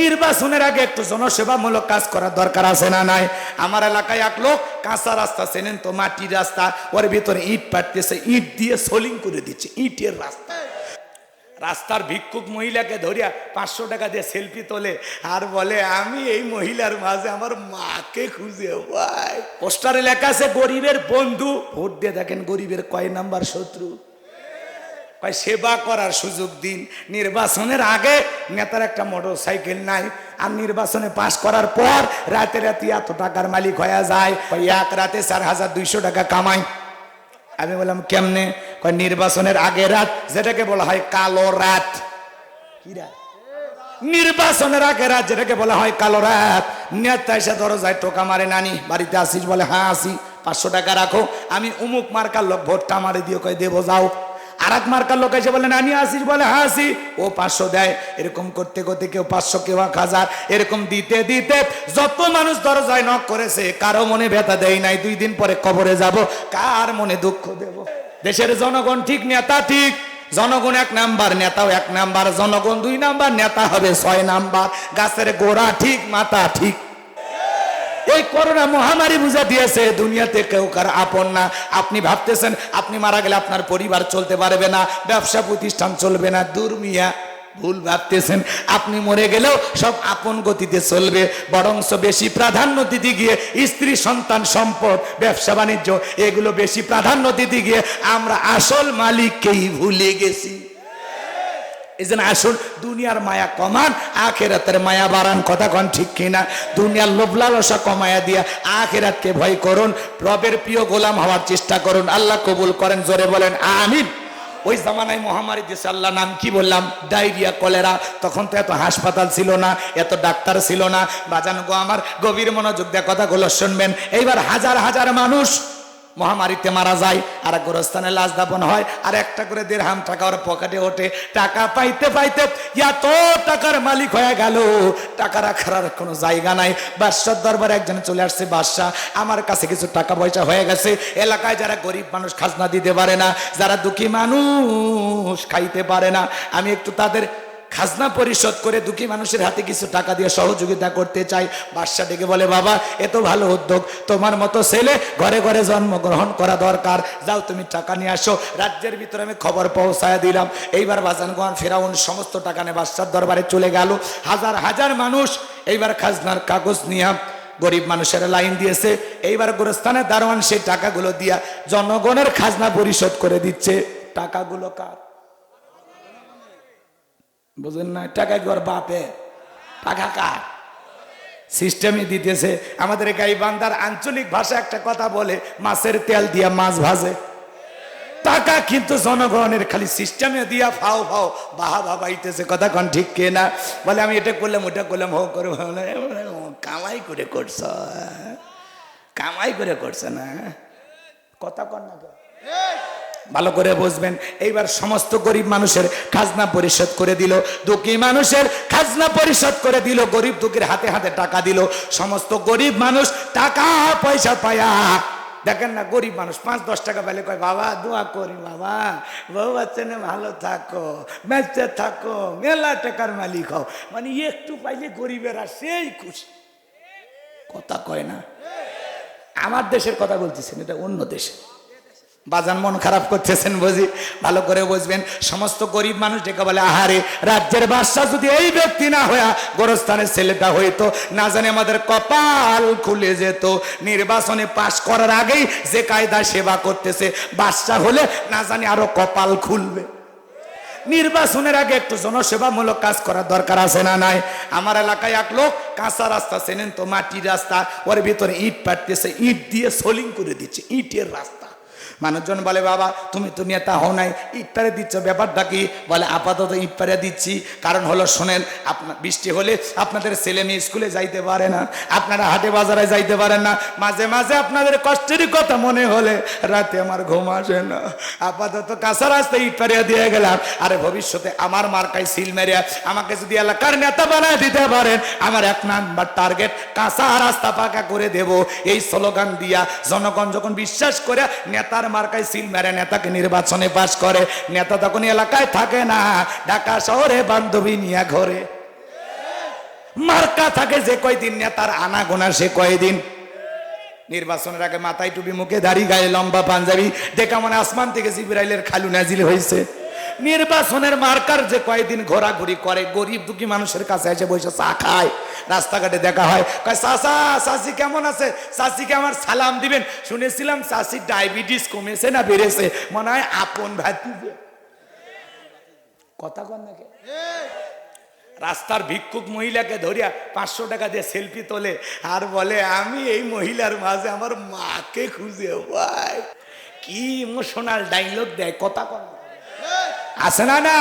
নির্বাচনের আগে একটু জনসেবামূলক কাজ করার দরকার আছে না নাই? আমার এলাকায় এক লোক কাঁচা রাস্তা, চেনেন তো মাটির রাস্তা, ওর ভিতরে ইট ইট দিয়ে সোলিং করে দিচ্ছে, ইটের রাস্তা। রাস্তার ভিক্ষুক মহিলাকে ধরিয়া পাঁচশো টাকা দিয়ে সেলফি তোলে আর বলে, আমি এই মহিলার মাঝে আমার মাকে খুঁজে পোস্টারে লেখা আছে, গরিবের বন্ধু। ভোট দিয়ে দেখেন গরিবের কয় নাম্বার শত্রু? কয় সেবা করার সুযোগ দিন। নির্বাচনের আগে নেতার একটা মোটর সাইকেল নাই, আর নির্বাচনে পাশ করার পর রাতে রাতে এত টাকার মালিক হয়ে যায়। ওই এক রাতে চার হাজার দুইশো টাকা কামাই। আমি বললাম, কেমনে? নির্বাচনের আগে রাত, যেটাকে বলা হয় কালো রাত। কি রাত? নির্বাচনের আগে রাত, যেটাকে বলা হয় কালো রাত। নেতা এসে ধরো যায় টোকা মারে, নানি, বাড়িতে আসিস? বলে হ্যাঁ আসি। পাঁচশো টাকা রাখো। আমি উমুক মার্কার লোক, ভোটটা মারে দিয়ে কয়, দেবো, যাও। আর এক মার্কার লোক এসে বলে নানি আসিস বলে হ্যাঁ আসি। ও পাঁচশো দেয়। এরকম করতে করতে কেউ পাঁচশো, কেউ এক হাজার, এরকম দিতে দিতে যত মানুষ দরজায় নক করেছে, কারও মনে ব্যথা দেয় নাই। দুই দিন পরে কবরে যাব, কার মনে দুঃখ দেব? দেশের জনগণ ঠিক, নেতা ঠিক। জনগণ এক নাম্বার, নেতাও এক নাম্বার। জনগণ দুই নাম্বার, নেতা হবে ছয় নাম্বার। গাছের গোড়া ঠিক, মাথা ঠিক। এই করোনা মহামারী বুঝা দিয়েছে, দুনিয়াতে কেউ কার আপন না। আপনি ভাবতেছেন, আপনি মারা গেলে আপনার পরিবার চলতে পারবে না, ব্যবসা প্রতিষ্ঠান চলবে না। দুর্মিয়া ভুল ভাবতেছেন। আপনি মরে গেলেও সব আপন গতিতে চলবে। বরংস বেশি প্রাধান্য দিতে গিয়ে স্ত্রী, সন্তান, সম্পদ, ব্যবসা, বাণিজ্য, এগুলো বেশি প্রাধান্য দিতে গিয়ে আমরা আসল মালিককেই ভুলে গেছি। এই জন্য আসুন দুনিয়ার মায়া কমান, আখেরাতের মায়া বাড়ান, কথা কন ঠিক কিনা? দুনিয়ার লোভ লালসা কমায়া দিয়া আখেরাতকে ভয় করুন, রবের প্রিয় গোলাম হওয়ার চেষ্টা করুন, আল্লাহ কবুল করেন, জোরে বলেন, আমিন। ওই জামানায় মহামারী দেশে আল্লাহ নাম কি বললাম? ডায়রিয়া, কলেরা, তখন তো এত হাসপাতাল ছিল না, এত ডাক্তার ছিল না। বাজানো গো আমার গভীর মনোযোগ দিয়ে কথাগুলো শুনবেন। এইবার হাজার হাজার মানুষ মহামারীতে মারা যায়, আর গোরস্থানে লাশ দাপন হয়, আর একটা করে দেড় হাম টাকা ওর পকেটে ওঠে। টাকা পাইতে পাইতে এত টাকার মালিক হয়ে গেল, টাকা রাখার কোনো জায়গা নাই। বাদশার দরবারে একজন চলে আসছে, বাদশাহ, আমার কাছে কিছু টাকা পয়সা হয়ে গেছে, এলাকায় যারা গরিব মানুষ খাজনা দিতে পারে না, যারা দুঃখী মানুষ খাইতে পারে না, আমি একটু তাদের খাজনা পরিশোধ করে দুঃখী মানুষের হাতে কিছু টাকা দিয়ে সহযোগিতা করতে চাই বাদশাহ ডেকে বলে, বাবা এত ভালো উদ্যোগ। তোমার মতো ছেলে ঘরে ঘরে জন্মগ্রহণ করা দরকার। যাও, তুমি টাকা নিয়ে আসো। রাজ্যের ভিতরে আমি খবর পৌঁছায় দিলাম। এইবার বাজানগণ ফেরাউন সমস্ত টাকা নিয়ে বাদশার দরবারে চলে গেল। হাজার হাজার মানুষ এইবার খাজনার কাগজ নিয়ে গরিব মানুষের লাইন দিয়েছে। এইবার গোরস্থানে দারোয়ান সেই টাকাগুলো দিয়া জনগণের খাজনা পরিশোধ করে দিচ্ছে। টাকাগুলো কার? বুঝলেন না? টাকা কি ওর বাপে? টাকা কার? সিস্টেমই দিতেছে। আমাদের গাই বান্দার আঞ্চলিক ভাষা একটা কথা বলে, মাছের তেল দিয়া মাছ ভাজে। টাকা কিন্তু জনগণের, খালি সিস্টেমে দিয়া ফাও ফাও বাহা বাবাইতেছে কথা কন ঠিক কে না? বলে, আমি এটা করলাম, ওটা করলাম, হো করে। কামাই করে করছ কামাই করে করছে না কথা কন না? ভালো করে বুঝবেন। এইবার সমস্ত গরিব মানুষের খাজনা পরিশোধ করে দিল। দুঃখী মানুষের খাজনা পরিশোধ করে দিল। গরিব দুঃখীর হাতে হাতে টাকা দিল। সমস্ত গরিব মানুষ টাকা পয়সা পায়া। দেখেন না, গরিব মানুষ, পাঁচ, দশ টাকা পেলে কয়, বাবা, দোয়া করি বাবা। বউ বাচ্চা নিয়ে ভালো থাকো, বেঁচে থাকো, মেলা টাকার মালিক হও। মানে একটু পাইলে গরিবেরা সেই খুশি। কথা কয় না। আমার দেশের কথা বলতেছেন, এটা অন্য দেশে। বাজান মন খারাপ করতেছেন বুঝি? ভালো করে বুঝবেন। সমস্ত গরিব মানুষ ডেকে বলে, আহারে, রাজ্যের বাদশাহ যদি এই ব্যক্তি না হইয়া গোরস্থানের ছেলেটা হইতো, না জানি আমাদের কপাল খুলে যেত। নির্বাচনে পাশ করার আগেই যে কায়দা সেবা করতেছে, বাদশাহ হলে না জানি আরও কপাল খুলবে। নির্বাচনের আগে একটু জনসেবামূলক কাজ করার দরকার আছে না নাই? আমার এলাকায় এক লোক কাঁচা রাস্তা চেনেন তো, মাটির রাস্তা, ওর ভিতরে ইট পাটতেছে ইট দিয়ে সোলিং করে দিচ্ছে, ইটের রাস্তা। মানুষজন বলে, বাবা, তুমি তো নেতা হও নাই। ইট পারে দিচ্ছ, ব্যাপারটা কি? বলে, আপাতত ইট পারে দিচ্ছি। কারণ হলো, শোনেন আপনার বৃষ্টি হলে আপনাদের ছেলে মেয়ে স্কুলে যাইতে পারে না। আপনারা হাটে বাজারে যাইতে পারেন না। মাঝে মাঝে আপনাদের কষ্টেরই কথা মনে হলে রাতে আমার ঘুম আসে না। আপাতত কাঁচা রাস্তায় ইট পারিয়া দিয়ে গেলাম। আরে, ভবিষ্যতে আমার মার্কায় সিল মেরিয়া আমাকে যদি এলাকার নেতা বানায় দিতে পারেন, আমার এক নাম্বার টার্গেট কাঁচা রাস্তা পাকা করে দেব। এই স্লোগান দিয়া জনগণ যখন বিশ্বাস করে, নেতার মার্কায় সিল মেরে নেতাকে নির্বাচনে পাশ করে। নেতা তখন এলাকায় থাকে না। ঢাকা শহরে বান্ধবী নিয়ে ঘরে। মার্কা থাকে যে কয়দিন, নেতার আনা গোনা সে কয়দিন। নির্বাচনের আগে মাথায় টুপি, মুখে দাড়ি, গায়ে লম্বা পাঞ্জাবি। দেখা মনে আসমান থেকে জিব্রাইলের খালু নাজিল হয়েছে। নির্বাচনের মার্কার যে কয়েকদিন ঘোরাঘুরি করে, গরিব দুঃখী মানুষের কাছে এসে বসে চা খায়। রাস্তাঘাটে দেখা হয়। কয়, চাচা চাষি কেমন আছে? চাষিকে আমার সালাম দিবেন। শুনেছিলাম চাষির ডায়াবেটিস কমেছে না বেড়েছে। মনে হয় আপন ভাতিজে কথা কন নাকি রাস্তার ভিক্ষুক মহিলাকে ধরিয়া পাঁচশো টাকা দিয়ে সেলফি তোলে আর বলে, আমি এই মহিলার মাঝে আমার মাকে খুঁজে ভাই কি ইমোশনাল ডাইলগ দেয়, কথা কন আছে না না?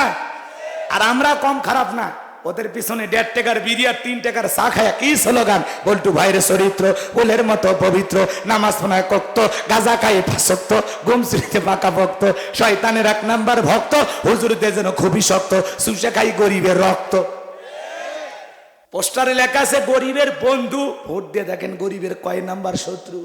আর আমরা কম খারাপ না। ওদের পিছনে দেড় টাকার বিড়ি আর তিন টাকার চা খায় কি স্লোগান? বল্টু ভাইয়ের চরিত্র, ফুলের মতো পবিত্র, নামাজ পড়ায় কক্ত, গাজা খাই ফাঁসক্ত গুমশ্রীতে পাকা ভক্ত, শয়তানের এক নাম্বার ভক্ত, হুজুরদের যেন খুবই শক্ত সুসে খাই গরিবের রক্ত। পোস্টারে লেখা আছে, গরিবের বন্ধু, ভোট দিয়ে দেখেন গরিবের কয় নাম্বার শত্রু।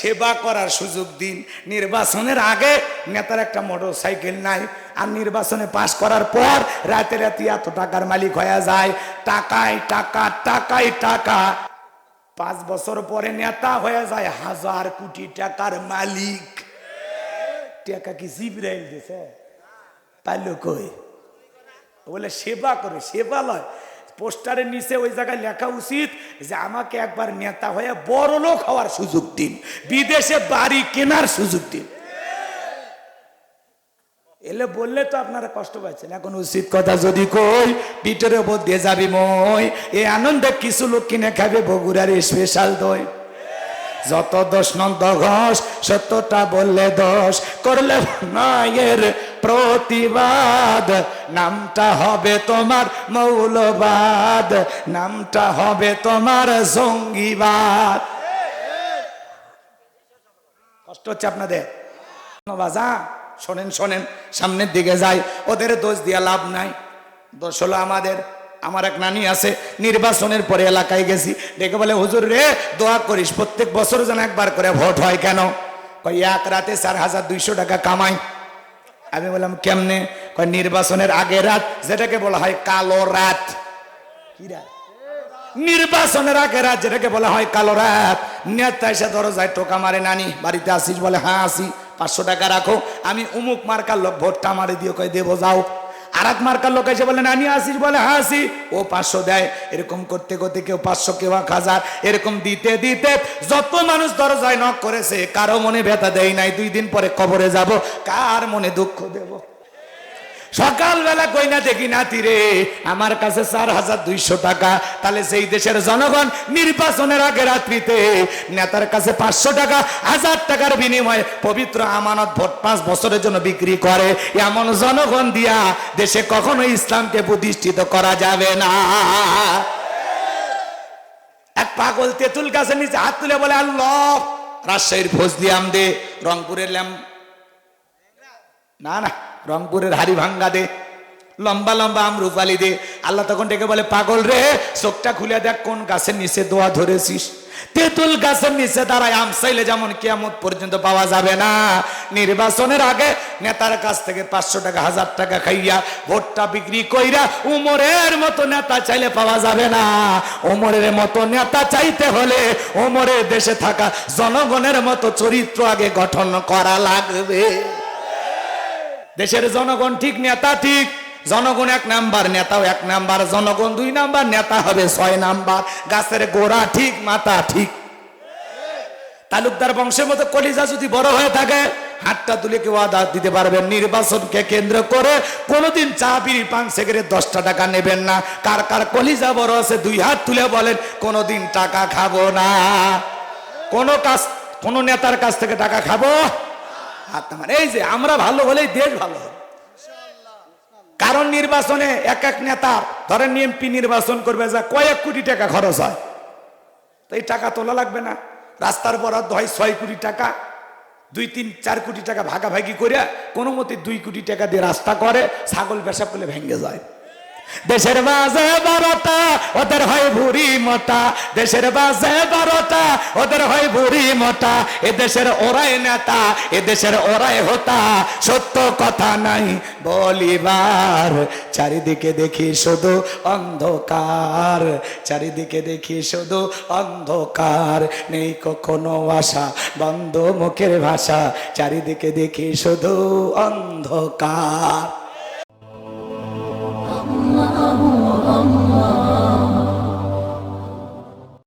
সেবা করার সুযোগ দিন। নির্বাচনের আগে নেতার একটা মোটর সাইকেল নাই আর নির্বাচনে পাশ করার পর রাতে রাতে এত টাকার মালিক হয়ে যায়। টাকায় টাকা টাকায় টাকা। পাঁচ বছর পরে নেতা হয়ে যায় হাজার কোটি টাকার মালিক। টাকা কি জিব্রাইল দিছে? পাইলো কই? বলে, সেবা করে, সেবা লয়। পোস্টারের নিচে ওই জায়গায় লেখা উচিত যে, আমাকে একবার নেতা হয়ে বড় লোক হওয়ার সুযোগ দিন। বিদেশে বাড়ি কেনার সুযোগ দিন। এলে বললে তো আপনারা কষ্ট পাচ্ছেন। এখন উচিত কথা যদি কই পিঠের ওপর দিয়ে যাবি মই। এই আনন্দে কিছু লোক কিনে খাবে বগুড়ার স্পেশাল দই। যত দোষ নন্দ ঘোষ সত্যটা বললে দোষ করলে নয়ের প্রতিবাদ। নামটা হবে তোমার মৌলবাদ। নামটা হবে তোমার জঙ্গিবাদ। কষ্ট হচ্ছে আপনাদের। বাজা শোনেন শোনেন, সামনের দিকে যাই ওদের দোষ দিয়া লাভ নাই। দোষ হলো আমাদের। আমার এক নানি আছে, নির্বাচনের পরে এলাকায় গেছি। ডেকে বলে, হুজুর রে, দোয়া করিস, প্রত্যেক বছর যেন একবার করে ভোট হয় কেন? কই এক রাতে চার হাজার দুইশো টাকা কামাই। আমি বললাম, কেমনে? কয়, নির্বাচনের আগে রাত, যেটাকে বলা হয় কালো রাত। কি রাত? নির্বাচনের আগে রাত, যেটাকে বলা হয় কালো রাত। নেতা এসে ধরো যায় টোকা মারে, নানি, বাড়িতে আসিস? বলে হ্যাঁ আসি। পাঁচশো টাকা রাখো। আমি উমুক মার্কার লোক, ভোটটা মারে দিয়ে কয়ে দেবো, যাও। আর এক মার্কার লোক এসে বলেন আমি আসিস। বলে হ্যাঁ আসি। ও পাঁচশো দেয়। এরকম করতে করতে কেউ পাঁচশো, কেউ এক হাজার। এরকম দিতে দিতে যত মানুষ দরজায় নক করেছে, কারও মনে ব্যথা দেয় নাই। দুই দিন পরে কবরে যাব, কার মনে দুঃখ দেবো? সকালবেলা কইনা দেখি নাতি রে, আমার কাছে চার হাজার দুইশো টাকা। তাহলে সেই দেশের জনগণ নির্বাচনের আগে রাত্রিতে নেতার কাছে পাঁচশো টাকা, হাজার টাকার বিনিময়ে পবিত্র আমানত ভোট পাঁচ বছরের জন্য বিক্রি করে। এমন জনগণ দিয়া দেশে কখনো ইসলামকে প্রতিষ্ঠিত করা যাবে না। এক পাগল তেঁতুল গাছের নিচে হাত তুলে বলে, আল্লাহ, রাজশাহীর ফজলিয়াম দে রংপুরের ল্যাম না না। রংপুরের হাড়ি ভাঙ্গা দে, লম্বা লম্বা আম রূপালি দে। আল্লাহ তখন ডেকে বলে, পাগল রে, চোখটা খুলে দেখ কোন গাছের নিচে দোয়া ধরেছিস। তেঁতুল গাছের নিচে দাঁড়ায় আম চাইলে যেমন কিয়ামত পর্যন্ত পাওয়া যাবে না। নির্বাচনের আগে নেতার কাছ থেকে পাঁচশো টাকা, হাজার টাকা খাইয়া ভোটটা বিক্রি কইরা উমরের মতো নেতা চাইলে পাওয়া যাবে না। উমরের মতো নেতা চাইতে হলে উমরের দেশে থাকা জনগণের মতো চরিত্র আগে গঠন করা লাগবে। দেশের জনগণ ঠিক নেতা ঠিক, জনগণ এক নাম্বার নেতাও এক নাম্বার, জনগণ দুই নাম্বার, নেতা হবে ছয় নাম্বার, গাছের গোড়া ঠিক, মাথা ঠিক। তালুকদার বংশের মতো কলিজা যদি বড় হয়ে থাকে, হাতটা তুলে কেউ আদা দিতে পারবেন। নির্বাচনকে কেন্দ্র করে কোনোদিন চা, বিড়ি, পান সেকেরে দশটা টাকা নেবেন না। কার কার কলিজা বড় আছে, দুই হাত তুলে বলেন, কোনোদিন টাকা খাব না। কোনো কাজ, কোন নেতার কাছ থেকে টাকা খাব? হাত নামান এই যে, আমরা ভালো হলেই দেশ ভালো হবে। কারণ নির্বাচনে এক এক নেতা, ধরেন এমপি নির্বাচন করবে, যা কয়েক কোটি টাকা খরচ হয়। তো এই টাকা তোলা লাগবে না। রাস্তার বরাদ্দ হয় ছয় কোটি টাকা, দুই, তিন, চার কোটি টাকা ভাগাভাগি করে কোনো মতে দুই কোটি টাকা দিয়ে রাস্তা করে, ছাগল পেশাব করলে ভেঙে যায়। দেশের বাজে বারোটা, ওদের হয় ভুরি মোটা। দেশের বাজে বারোটা, ওদের হয় ভুরি মোটা। এ দেশের ওরাই নেতা, এ দেশের ওরাই হতা। সত্য কথা নাই বলিবার। চারিদিকে দেখি শুধু অন্ধকার। চারিদিকে দেখি শুধু অন্ধকার। নেই কখনো আশা, বন্ধ মুখের ভাষা। চারিদিকে দেখি শুধু অন্ধকার।